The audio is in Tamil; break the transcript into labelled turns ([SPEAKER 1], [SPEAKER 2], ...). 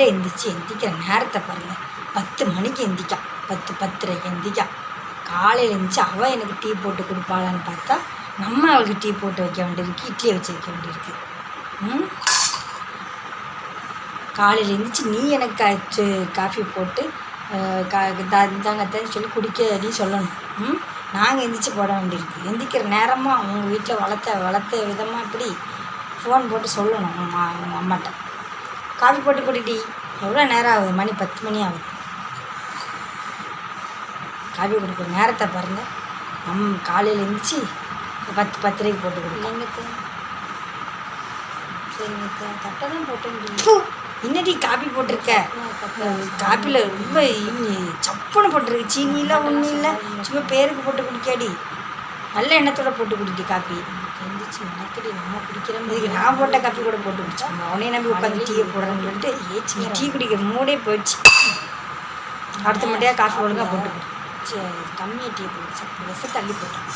[SPEAKER 1] காலையில் எந்திரிச்சு எந்திரிக்கிற நேரத்தை பாருங்கள் பத்து மணிக்கு எந்திக்கா பத்து பத்தரைக்கு எந்திக்கா காலையில் எழுந்திரிச்சு அவள் எனக்கு டீ போட்டு கொடுப்பாளான்னு பார்த்தா நம்ம அவளுக்கு டீ போட்டு வைக்க வேண்டியிருக்கு இட்லியை வச்சு வைக்க வேண்டியிருக்கு. ம்? காலையில் எழுந்திரிச்சு நீ எனக்கு காய்ச்சி காஃபி போட்டு கா தா சொல்லி குடிக்க நீ சொல்லணும். ம்? நாங்கள் எந்திரிச்சு போட வேண்டியிருக்கு. எந்திக்கிற நேரமாக அவங்க வீட்டில் வளர்த்த வளர்த்த விதமாக இப்படி ஃபோன் போட்டு சொல்லணும் அம்மா அவங்க அம்மாட்ட. காஃபி போட்டு குடிடி. எவ்வளோ நேரம் ஆகுது? மணி பத்து மணி ஆகுது. காஃபி குடிக்கிற நேரத்தை பாருங்கள் நம் காலையில் எழுந்திரிச்சு பத்து பத்தரைக்கு போட்டு கொடுக்கலாம்
[SPEAKER 2] சரிங்க கட்டை தான் போட்டேன்
[SPEAKER 1] பூ, என்னடி காப்பி போட்டிருக்க? காப்பியில் ரொம்ப சப்புன்னு போட்டிருக்கு. சீனிலாம் ஒன்றும் இல்லை. சும்மா பேருக்கு போட்டு குடிக்காடி நல்ல எண்ணத்தோட போட்டு குடிக்க காப்பி
[SPEAKER 2] எந்திரிச்சு மெனக்கடி நம்ம குடிக்கிற
[SPEAKER 1] இதுக்கு நான் போட்ட காப்பி கூட போட்டு குடிச்சேன் அவனே நம்பி உட்காந்து டீயை போடுறேன்னு சொல்லிட்டு ஏச்சி டீ குடிக்கிற மூடே போயிடுச்சு. அடுத்த மட்டியாக காஃபி ஒழுங்காக போட்டு குடி
[SPEAKER 2] கம்மியாக டீ போச்சு
[SPEAKER 1] விஷம் தள்ளி போட்டேன்